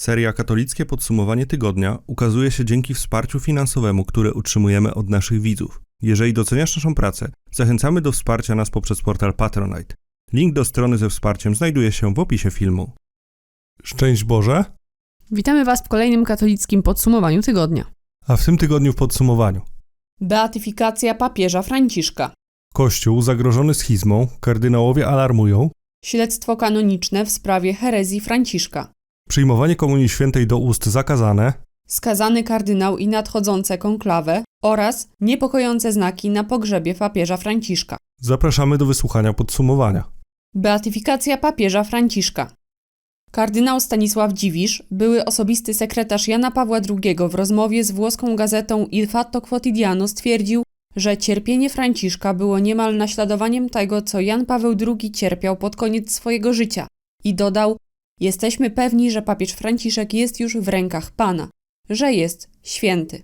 Seria Katolickie Podsumowanie Tygodnia ukazuje się dzięki wsparciu finansowemu, które utrzymujemy od naszych widzów. Jeżeli doceniasz naszą pracę, zachęcamy do wsparcia nas poprzez portal Patronite. Link do strony ze wsparciem znajduje się w opisie filmu. Szczęść Boże, Witamy Was w kolejnym katolickim podsumowaniu tygodnia. a w tym tygodniu w podsumowaniu. Beatyfikacja papieża Franciszka. Kościół zagrożony schizmą, kardynałowie alarmują, Śledztwo kanoniczne w sprawie herezji Franciszka. Przyjmowanie Komunii Świętej do ust zakazane, Skazany kardynał i nadchodzące konklawę oraz niepokojące znaki na pogrzebie papieża Franciszka. zapraszamy do wysłuchania podsumowania. Beatyfikacja papieża Franciszka. Kardynał Stanisław Dziwisz, były osobisty sekretarz Jana Pawła II w rozmowie z włoską gazetą Il Fatto Quotidiano stwierdził, że cierpienie Franciszka było niemal naśladowaniem tego, co Jan Paweł II cierpiał pod koniec swojego życia i dodał: Jesteśmy pewni, że papież Franciszek jest już w rękach Pana, że jest święty.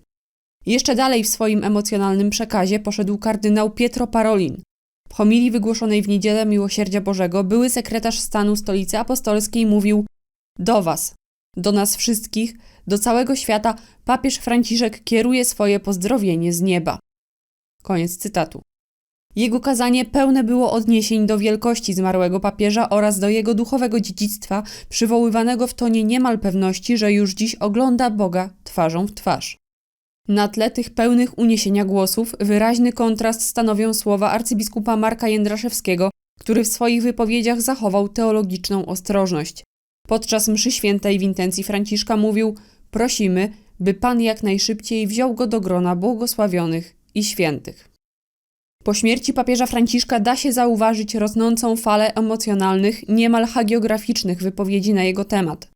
Jeszcze dalej w swoim emocjonalnym przekazie poszedł kardynał Pietro Parolin, w homilii wygłoszonej w Niedzielę Miłosierdzia Bożego były sekretarz stanu Stolicy Apostolskiej mówił do Was, do nas wszystkich, do całego świata papież Franciszek kieruje swoje pozdrowienie z nieba. Koniec cytatu. Jego kazanie pełne było odniesień do wielkości zmarłego papieża oraz do jego duchowego dziedzictwa, przywoływanego w tonie niemal pewności, że już dziś ogląda Boga twarzą w twarz. Na tle tych pełnych uniesienia głosów wyraźny kontrast stanowią słowa arcybiskupa Marka Jędraszewskiego, który w swoich wypowiedziach zachował teologiczną ostrożność. Podczas mszy świętej w intencji Franciszka mówił: Prosimy, by Pan jak najszybciej wziął go do grona błogosławionych i świętych. Po śmierci papieża Franciszka da się zauważyć rosnącą falę emocjonalnych, niemal hagiograficznych wypowiedzi na jego temat.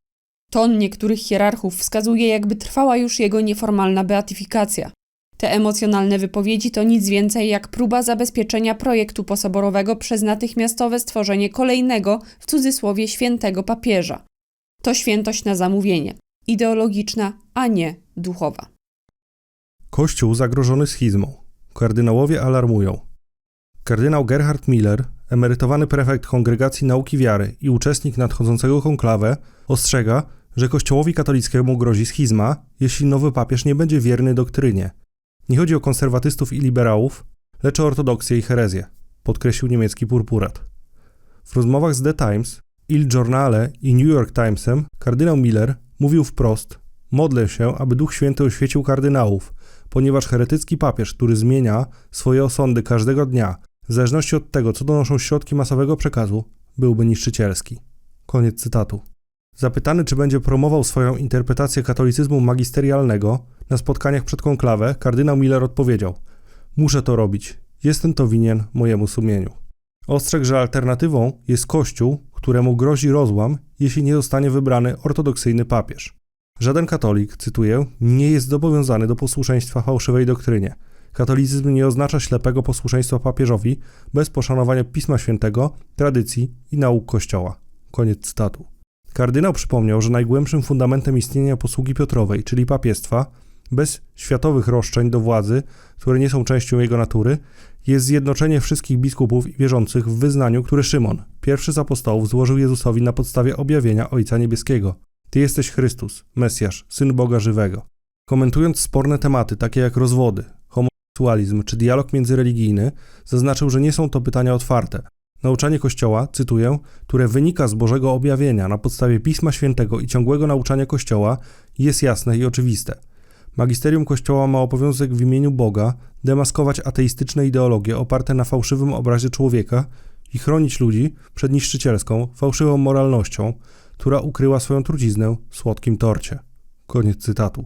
Ton niektórych hierarchów wskazuje, jakby trwała już jego nieformalna beatyfikacja. Te emocjonalne wypowiedzi to nic więcej jak próba zabezpieczenia projektu posoborowego przez natychmiastowe stworzenie kolejnego, w cudzysłowie, świętego papieża. To świętość na zamówienie, ideologiczna, a nie duchowa. Kościół zagrożony schizmą. Kardynałowie alarmują. Kardynał Gerhard Miller, emerytowany prefekt Kongregacji Nauki Wiary i uczestnik nadchodzącego konklawę, ostrzega, że Kościołowi katolickiemu grozi schizma, jeśli nowy papież nie będzie wierny doktrynie. Nie chodzi o konserwatystów i liberałów, lecz o ortodoksję i herezję, podkreślił niemiecki purpurat. W rozmowach z The Times, Il Giornale i New York Timesem kardynał Miller mówił wprost: Modlę się, aby Duch Święty oświecił kardynałów, ponieważ heretycki papież, który zmienia swoje osądy każdego dnia, w zależności od tego, co donoszą środki masowego przekazu, byłby niszczycielski. Koniec cytatu. Zapytany, czy będzie promował swoją interpretację katolicyzmu magisterialnego na spotkaniach przed konklawę, kardynał Miller odpowiedział: Muszę to robić. Jestem to winien mojemu sumieniu. Ostrzegł, że alternatywą jest Kościół, któremu grozi rozłam, jeśli nie zostanie wybrany ortodoksyjny papież. Żaden katolik, cytuję, nie jest zobowiązany do posłuszeństwa fałszywej doktrynie. Katolicyzm nie oznacza ślepego posłuszeństwa papieżowi bez poszanowania Pisma Świętego, tradycji i nauk Kościoła. Koniec cytatu. Kardynał przypomniał, że najgłębszym fundamentem istnienia posługi Piotrowej, czyli papiestwa, bez światowych roszczeń do władzy, które nie są częścią jego natury, jest zjednoczenie wszystkich biskupów i wierzących w wyznaniu, które Szymon, pierwszy z apostołów, złożył Jezusowi na podstawie objawienia Ojca Niebieskiego. Ty jesteś Chrystus, Mesjasz, Syn Boga Żywego. Komentując sporne tematy, takie jak rozwody, homoseksualizm czy dialog międzyreligijny, zaznaczył, że nie są to pytania otwarte. Nauczanie Kościoła, cytuję, które wynika z Bożego objawienia na podstawie Pisma Świętego i ciągłego nauczania Kościoła, jest jasne i oczywiste. Magisterium Kościoła ma obowiązek w imieniu Boga demaskować ateistyczne ideologie oparte na fałszywym obrazie człowieka i chronić ludzi przed niszczycielską, fałszywą moralnością, która ukryła swoją truciznę w słodkim torcie. Koniec cytatu.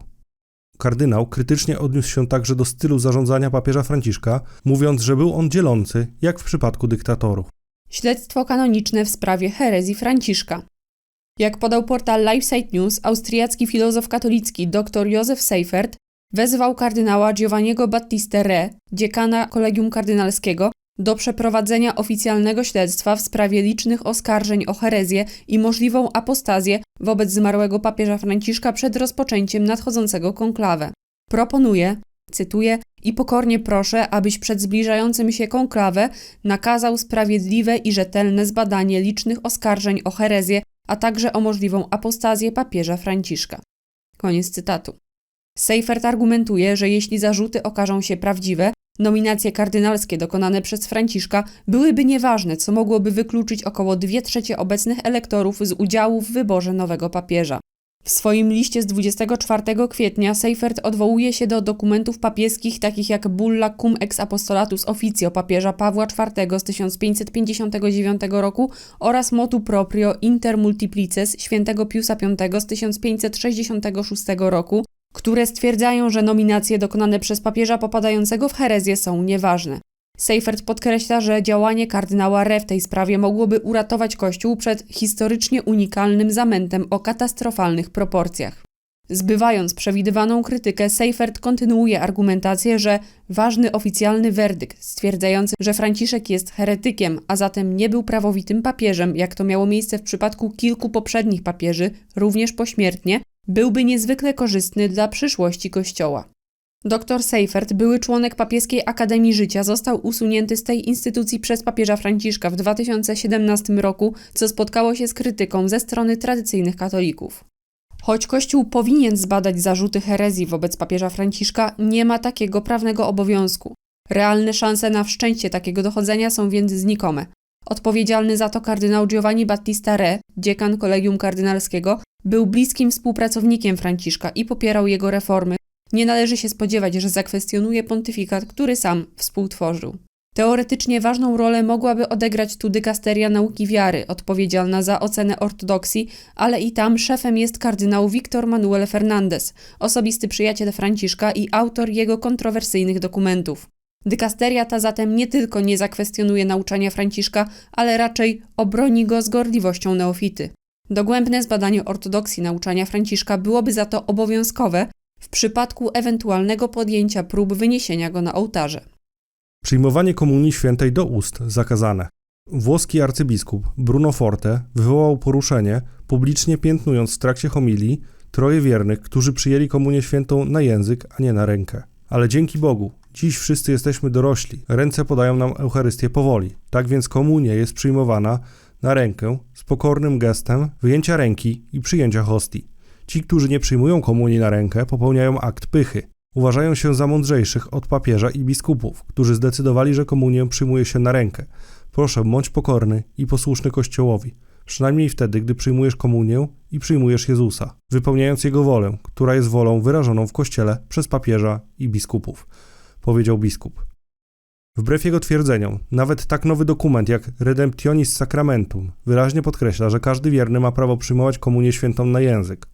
Kardynał krytycznie odniósł się także do stylu zarządzania papieża Franciszka, mówiąc, że był on dzielący, jak w przypadku dyktatorów. Śledztwo kanoniczne w sprawie herezji Franciszka. Jak podał portal LifeSite News, austriacki filozof katolicki dr Józef Seifert wezwał kardynała Giovanniego Battista Re, dziekana Kolegium Kardynalskiego, do przeprowadzenia oficjalnego śledztwa w sprawie licznych oskarżeń o herezję i możliwą apostazję wobec zmarłego papieża Franciszka przed rozpoczęciem nadchodzącego konklawę. Proponuje, cytuję, i pokornie proszę, abyś przed zbliżającym się konklawę nakazał sprawiedliwe i rzetelne zbadanie licznych oskarżeń o herezję a także o możliwą apostazję papieża Franciszka. Koniec cytatu. Seifert argumentuje, że jeśli zarzuty okażą się prawdziwe, nominacje kardynalskie dokonane przez Franciszka byłyby nieważne, co mogłoby wykluczyć około 2 trzecie obecnych elektorów z udziału w wyborze nowego papieża. W swoim liście z 24 kwietnia Seifert odwołuje się do dokumentów papieskich takich jak Bulla cum ex apostolatus officio papieża Pawła IV z 1559 roku oraz motu proprio inter multiplices świętego Piusa V z 1566 roku, które stwierdzają, że nominacje dokonane przez papieża popadającego w herezję są nieważne. Seifert podkreśla, że działanie kardynała Re w tej sprawie mogłoby uratować Kościół przed historycznie unikalnym zamętem o katastrofalnych proporcjach. Zbywając przewidywaną krytykę, Seifert kontynuuje argumentację, że ważny oficjalny werdykt stwierdzający, że Franciszek jest heretykiem, a zatem nie był prawowitym papieżem, jak to miało miejsce w przypadku kilku poprzednich papieży, również pośmiertnie, byłby niezwykle korzystny dla przyszłości Kościoła. Dr Seifert, były członek Papieskiej Akademii Życia, został usunięty z tej instytucji przez papieża Franciszka w 2017 roku, co spotkało się z krytyką ze strony tradycyjnych katolików. Choć Kościół powinien zbadać zarzuty herezji wobec papieża Franciszka, nie ma takiego prawnego obowiązku. Realne szanse na wszczęcie takiego dochodzenia są więc znikome. Odpowiedzialny za to kardynał Giovanni Battista Re, dziekan Kolegium Kardynalskiego, był bliskim współpracownikiem Franciszka i popierał jego reformy, nie należy się spodziewać, że zakwestionuje pontyfikat, który sam współtworzył. Teoretycznie ważną rolę mogłaby odegrać tu dykasteria nauki wiary, odpowiedzialna za ocenę ortodoksji, ale i tam szefem jest kardynał Victor Manuel Fernandez, osobisty przyjaciel Franciszka i autor jego kontrowersyjnych dokumentów. Dykasteria ta zatem nie tylko nie zakwestionuje nauczania Franciszka, ale raczej obroni go z gorliwością neofity. Dogłębne zbadanie ortodoksji nauczania Franciszka byłoby za to obowiązkowe, w przypadku ewentualnego podjęcia prób wyniesienia go na ołtarze. Przyjmowanie komunii świętej do ust zakazane. Włoski arcybiskup Bruno Forte wywołał poruszenie, publicznie piętnując w trakcie homilii troje wiernych, którzy przyjęli komunię świętą na język, a nie na rękę. Ale dzięki Bogu, dziś wszyscy jesteśmy dorośli, ręce podają nam Eucharystię powoli. Tak więc komunia jest przyjmowana na rękę z pokornym gestem wyjęcia ręki i przyjęcia hostii. Ci, którzy nie przyjmują komunii na rękę, popełniają akt pychy. Uważają się za mądrzejszych od papieża i biskupów, którzy zdecydowali, że komunię przyjmuje się na rękę. Proszę, bądź pokorny i posłuszny Kościołowi, przynajmniej wtedy, gdy przyjmujesz komunię i przyjmujesz Jezusa, wypełniając Jego wolę, która jest wolą wyrażoną w Kościele przez papieża i biskupów, powiedział biskup. Wbrew jego twierdzeniom, nawet tak nowy dokument jak Redemptionis Sacramentum wyraźnie podkreśla, że każdy wierny ma prawo przyjmować komunię świętą na język.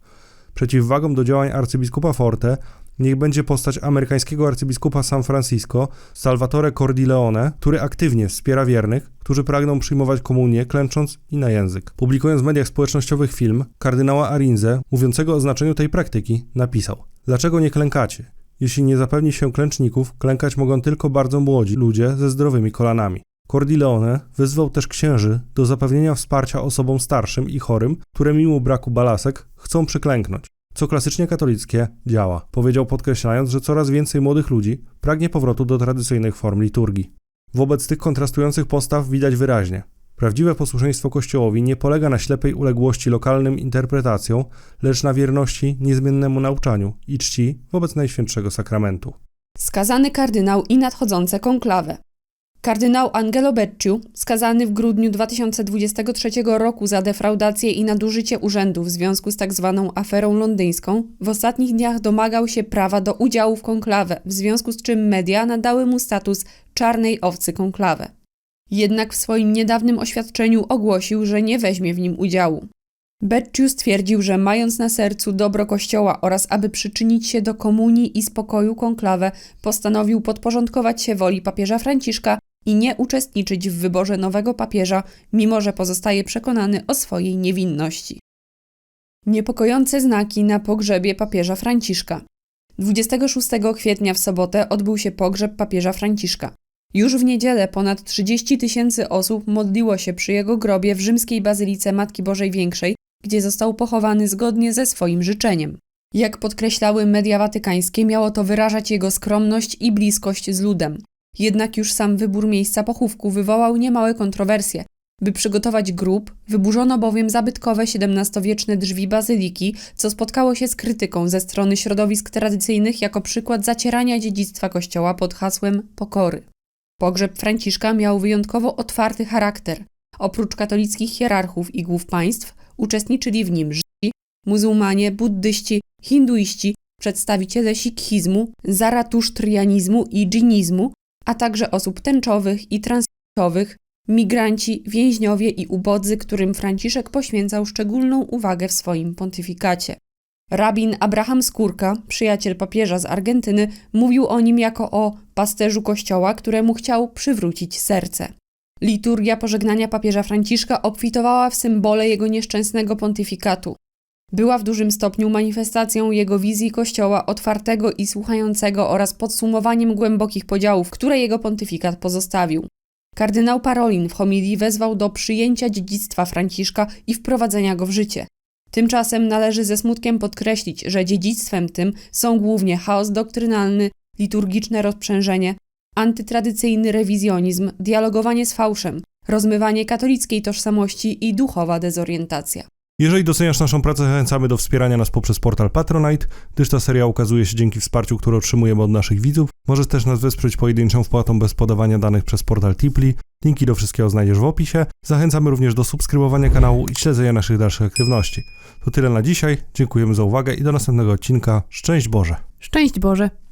Przeciwwagą do działań arcybiskupa Forte niech będzie postać amerykańskiego arcybiskupa San Francisco, Salvatore Cordileone, który aktywnie wspiera wiernych, którzy pragną przyjmować komunię klęcząc i na język. Publikując w mediach społecznościowych film, kardynała Arinze, mówiącego o znaczeniu tej praktyki, napisał Dlaczego nie klękacie? Jeśli nie zapewni się klęczników, klękać mogą tylko bardzo młodzi ludzie ze zdrowymi kolanami. Cordileone wyzwał też księży do zapewnienia wsparcia osobom starszym i chorym, które mimo braku balasek chcą przyklęknąć. Co klasycznie katolickie działa, powiedział podkreślając, że coraz więcej młodych ludzi pragnie powrotu do tradycyjnych form liturgii. Wobec tych kontrastujących postaw widać wyraźnie. Prawdziwe posłuszeństwo Kościołowi nie polega na ślepej uległości lokalnym interpretacjom, lecz na wierności niezmiennemu nauczaniu i czci wobec Najświętszego Sakramentu. Skazany kardynał i nadchodzące konklawe. Kardynał Angelo Becciu, skazany w grudniu 2023 roku za defraudację i nadużycie urzędu w związku z tzw. Tak aferą londyńską, w ostatnich dniach domagał się prawa do udziału w konklawę, w związku z czym media nadały mu status czarnej owcy konklawę. Jednak w swoim niedawnym oświadczeniu ogłosił, że nie weźmie w nim udziału. Becciu stwierdził, że mając na sercu dobro Kościoła oraz aby przyczynić się do komunii i spokoju konklawę, postanowił podporządkować się woli papieża Franciszka i nie uczestniczyć w wyborze nowego papieża, mimo że pozostaje przekonany o swojej niewinności. Niepokojące znaki na pogrzebie papieża Franciszka. 26 kwietnia w sobotę odbył się pogrzeb papieża Franciszka. Już w niedzielę ponad 30 tysięcy osób modliło się przy jego grobie w rzymskiej bazylice Matki Bożej Większej, gdzie został pochowany zgodnie ze swoim życzeniem. Jak podkreślały media watykańskie, miało to wyrażać jego skromność i bliskość z ludem. Jednak już sam wybór miejsca pochówku wywołał niemałe kontrowersje. By przygotować grób, wyburzono bowiem zabytkowe XVII-wieczne drzwi bazyliki, co spotkało się z krytyką ze strony środowisk tradycyjnych jako przykład zacierania dziedzictwa kościoła pod hasłem pokory. Pogrzeb Franciszka miał wyjątkowo otwarty charakter. Oprócz katolickich hierarchów i głów państw uczestniczyli w nim Żydzi, muzułmanie, buddyści, hinduiści, przedstawiciele sikhizmu, zaratusztrianizmu i dżinizmu, a także osób tęczowych i transpłciowych, migranci, więźniowie i ubodzy, którym Franciszek poświęcał szczególną uwagę w swoim pontyfikacie. Rabin Abraham Skórka, przyjaciel papieża z Argentyny, mówił o nim jako o pasterzu kościoła, któremu chciał przywrócić serce. Liturgia pożegnania papieża Franciszka obfitowała w symbole jego nieszczęsnego pontyfikatu. Była w dużym stopniu manifestacją jego wizji kościoła otwartego i słuchającego oraz podsumowaniem głębokich podziałów, które jego pontyfikat pozostawił. Kardynał Parolin w homilii wezwał do przyjęcia dziedzictwa Franciszka i wprowadzenia go w życie. Tymczasem należy ze smutkiem podkreślić, że dziedzictwem tym są głównie chaos doktrynalny, liturgiczne rozprzężenie, antytradycyjny rewizjonizm, dialogowanie z fałszem, rozmywanie katolickiej tożsamości i duchowa dezorientacja. Jeżeli doceniasz naszą pracę, zachęcamy do wspierania nas poprzez portal Patronite, gdyż ta seria ukazuje się dzięki wsparciu, które otrzymujemy od naszych widzów. Możesz też nas wesprzeć pojedynczą wpłatą bez podawania danych przez portal Tipli. Linki do wszystkiego znajdziesz w opisie. Zachęcamy również do subskrybowania kanału i śledzenia naszych dalszych aktywności. To tyle na dzisiaj. Dziękujemy za uwagę i do następnego odcinka. Szczęść Boże! Szczęść Boże!